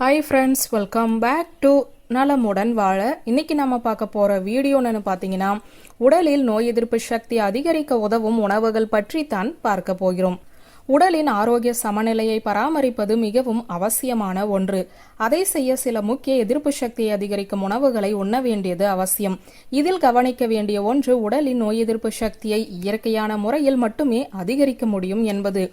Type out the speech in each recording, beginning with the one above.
Hi friends welcome back to நலமுடன் வாழ. இன்னைக்கு நம்ம பார்க்க போகிற வீடியோன்னு பார்த்தீங்கன்னா உடலில் நோய் எதிர்ப்பு சக்தி அதிகரிக்க உதவும் உணவுகள் பற்றி தான் பார்க்க போகிறோம். உடலின் ஆரோக்கிய சமநிலையை பராமரிப்பது மிகவும் அவசியமான ஒன்று. அதை செய்ய சில முக்கிய எதிர்ப்பு சக்தியை அதிகரிக்கும் உணவுகளை உண்ண வேண்டியது அவசியம். இதில் கவனிக்க வேண்டிய ஒன்று உடலின் நோய் எதிர்ப்பு சக்தியை இயற்கையான முறையில் மட்டுமே அதிகரிக்க முடியும் என்பது.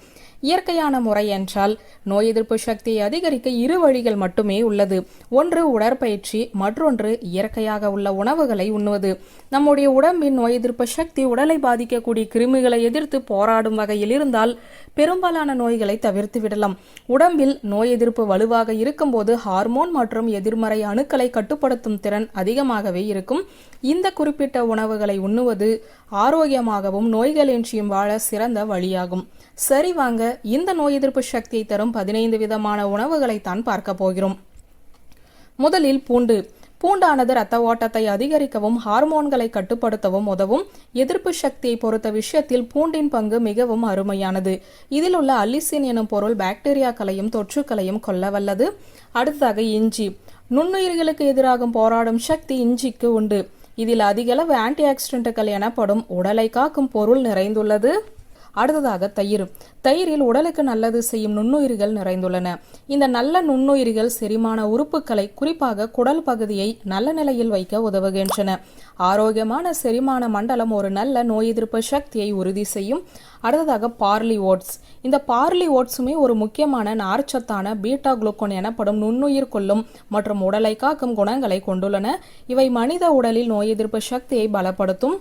இயற்கையான முறை என்றால் நோய் எதிர்ப்பு சக்தியை அதிகரிக்க இரு வழிகள் மட்டுமே உள்ளது. ஒன்று உடற்பயிற்சி மற்றொன்று இயற்கையாக உள்ள உணவுகளை உண்ணுவது. நம்முடைய உடம்பின் நோய் எதிர்ப்பு சக்தி உடலை பாதிக்கக்கூடிய கிருமிகளை எதிர்த்து போராடும் வகையில் இருந்தால் பெரும்பாலான நோய்களை தவிர்த்து விடலாம். உடம்பில் நோய் எதிர்ப்பு வலுவாக இருக்கும்போது ஹார்மோன் மற்றும் எதிர்மறை அணுக்களை கட்டுப்படுத்தும் திறன் அதிகமாகவே இருக்கும். இந்த குறிப்பிட்ட உணவுகளை உண்ணுவது ஆரோக்கியமாகவும் நோய்களின்றியும் வாழ சிறந்த வழியாகும். சரி வாங்க இந்த நோய் எதிர்ப்பு சக்தியை தரும் பதினைந்து விதமான உணவுகளை தான் பார்க்க போகிறோம். முதலில் பூண்டு. பூண்டானது இரத்த ஓட்டத்தை அதிகரிக்கவும் ஹார்மோன்களை கட்டுப்படுத்தவும் உதவும். எதிர்ப்பு சக்தியை பொறுத்த விஷயத்தில் பூண்டின் பங்கு மிகவும் அருமையானது. இதில் உள்ள அல்லிசின் எனும் பொருள் பாக்டீரியாக்களையும் தொற்றுக்களையும் கொல்ல வல்லது. அடுத்ததாக இஞ்சி. நுண்ணுயிர்களுக்கு எதிராக போராடும் சக்தி இஞ்சிக்கு உண்டு. இதில் அதிகளவு ஆன்டி ஆக்சிடென்ட்டுகள் எனப்படும் உடலை காக்கும் பொருள் நிறைந்துள்ளது. அடுத்ததாக தயிர் தயிரில் உடலுக்கு நல்லது செய்யும் நுண்ணுயிர்கள் நிறைந்துள்ளன. இந்த நல்ல நுண்ணுயிர்கள் செரிமான உறுப்புகளை குறிப்பாக குடல் பகுதியை நல்ல நிலையில் வைக்க உதவுகின்றன. ஆரோக்கியமான செரிமான மண்டலம் ஒரு நல்ல நோய் எதிர்ப்பு சக்தியை உறுதி செய்யும். அடுத்ததாக பார்லி ஓட்ஸ். இந்த பார்லி ஓட்ஸுமே ஒரு முக்கியமான நார்ச்சத்தான பீட்டா குளுக்கோன் எனப்படும் நுண்ணுயிர் கொள்ளும் மற்றும் உடலை காக்கும் குணங்களை கொண்டுள்ளன. இவை மனித உடலில் நோய் எதிர்ப்பு சக்தியை பலப்படுத்தும்.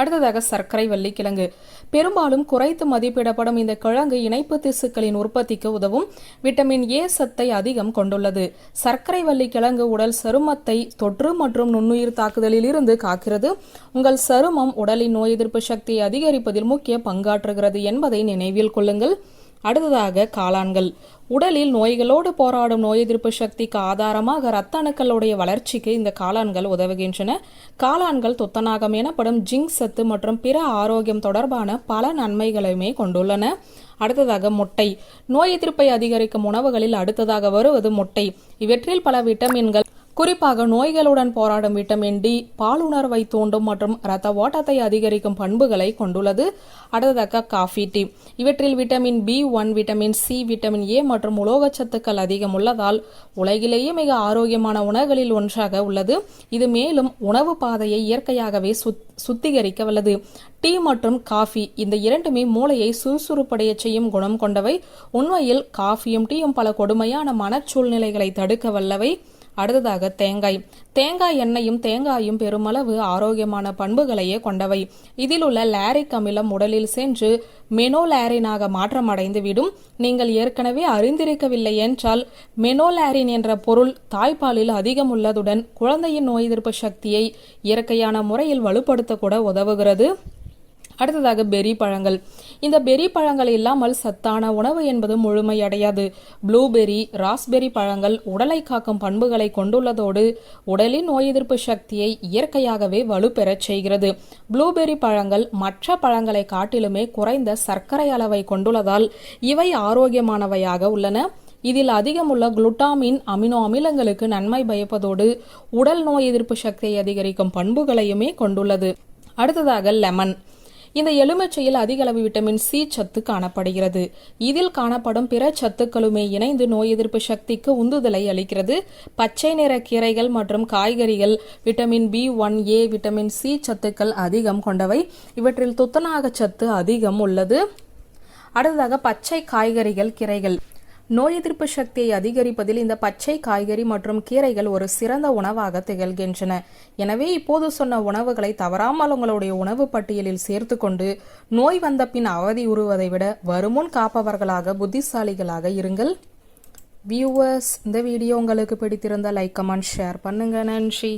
அடுத்ததாக சர்க்கரை வள்ளிக்கிழங்கு. பெரும்பாலும் குறைத்து மதிப்பிடப்படும் இந்த கிழங்கு இணைப்பு திசுக்களின் உற்பத்திக்கு உதவும் விட்டமின் ஏ சத்தை அதிகம் கொண்டுள்ளது. சர்க்கரை வள்ளிக்கிழங்கு உடல் சருமத்தை தொற்று மற்றும் நுண்ணுயிர் தாக்குதலில் இருந்து காக்கிறது. உங்கள் சருமம் உடலின் நோய் எதிர்ப்பு சக்தியை அதிகரிப்பதில் முக்கிய பங்காற்றுகிறது என்பதை நினைவில் கொள்ளுங்கள். அடுத்ததாக காளான்கள். உடலில் நோய்களோடு போராடும் நோய் எதிர்ப்பு சக்திக்கு ஆதாரமாக இரத்த அணுக்களுடைய வளர்ச்சிக்கு இந்த காளான்கள் உதவுகின்றன. காளான்கள் துத்தநாகம் எனப்படும் ஜிங்க் சத்து மற்றும் பிற ஆரோக்கியம் தொடர்பான பல நன்மைகளையுமே கொண்டுள்ளன. அடுத்ததாக முட்டை. நோய் எதிர்ப்பை அதிகரிக்கும் உணவுகளில் அடுத்ததாக வருவது முட்டை. இவற்றில் பல விட்டமின்கள் குறிப்பாக நோய்களுடன் போராடும் விட்டமின் டி பாலுணர்வை தூண்டும் மற்றும் இரத்த ஓட்டத்தை அதிகரிக்கும் பண்புகளை கொண்டுள்ளது. அடுத்ததாக காஃபி டீ. இவற்றில் vitamin B one vitamin C vitamin A மற்றும் உலோகச்சத்துக்கள் அதிகம் உள்ளதால் உலகிலேயே மிக ஆரோக்கியமான உணவுகளில் ஒன்றாக உள்ளது. இது மேலும் உணவு பாதையை இயற்கையாகவே சுத் சுத்திகரிக்க வல்லது டீ மற்றும் காஃபி இந்த இரண்டுமே மூளையை சுறுசுறுப்படைய செய்யும் குணம் கொண்டவை. உண்மையில் காஃபியும் டீயும் பல கொடுமையான மனச்சூழ்நிலைகளை தடுக்க வல்லவை அடுத்ததாக தேங்காய். தேங்காய் எண்ணெயும் தேங்காயும் பெருமளவு ஆரோக்கியமான பண்புகளையே கொண்டவை. இதில் உள்ள லாரிக் அமிலம் உடலில் சென்று மெனோலாரினாக மாற்றமடைந்து விடும் நீங்கள் ஏற்கனவே அறிந்திருக்கவில்லை என்றால் மெனோலாரின் என்ற பொருள் தாய்ப்பாலில் அதிகம் உள்ளதுடன் குழந்தையின் நோய் எதிர்ப்பு சக்தியை இயற்கையான முறையில் வலுப்படுத்த கூட உதவுகிறது. அடுத்ததாக பெரி பழங்கள். இந்த பெரி பழங்கள் இல்லாமல் சத்தான உணவு என்பது முழுமையடையாது ப்ளூபெரி ராஸ்பெரி பழங்கள் உடலை காக்கும் பண்புகளை கொண்டுள்ளதோடு உடலின் நோய் எதிர்ப்பு சக்தியை இயற்கையாகவே வலுப்பெறச் செய்கிறது. ப்ளூபெரி பழங்கள் மற்ற பழங்களை காட்டிலுமே குறைந்த சர்க்கரை அளவை கொண்டுள்ளதால் இவை ஆரோக்கியமானவையாக உள்ளன. இதில் அதிகமுள்ள குளுட்டாமின் அமினோ அமிலங்களுக்கு நன்மை பயப்பதோடு உடல் நோய் எதிர்ப்பு சக்தியை அதிகரிக்கும் பண்புகளையுமே கொண்டுள்ளது. அடுத்ததாக லெமன். இந்த எலுமிச்சையில் அதிக அளவு விட்டமின் சி சத்து காணப்படுகிறது. இதில் காணப்படும் பிற சத்துக்களுமே இணைந்து நோய் எதிர்ப்பு சக்திக்கு உந்துதலை அளிக்கிறது. பச்சை நிற கீரைகள் மற்றும் காய்கறிகள் vitamin B one A vitamin C சத்துக்கள் அதிகம் கொண்டவை. இவற்றில் துத்தநாக சத்து அதிகம் உள்ளது. அடுத்ததாக பச்சை காய்கறிகள் கீரைகள். நோய் எதிர்ப்பு சக்தியை அதிகரிப்பதில் இந்த பச்சை காய்கறி மற்றும் கீரைகள் ஒரு சிறந்த உணவாக திகழ்கின்றன. எனவே இப்போது சொன்ன உணவுகளை தவறாமல் உங்களுடைய உணவு பட்டியலில் சேர்த்து கொண்டு நோய் வந்த பின் அவதி உறுவதை விட வருமுன் காப்பவர்களாக புத்திசாலிகளாக இருங்கள். வியூவர்ஸ் இந்த வீடியோ உங்களுக்கு பிடித்திருந்தால் லைக் கமெண்ட் ஷேர் பண்ணுங்க. நன்றி.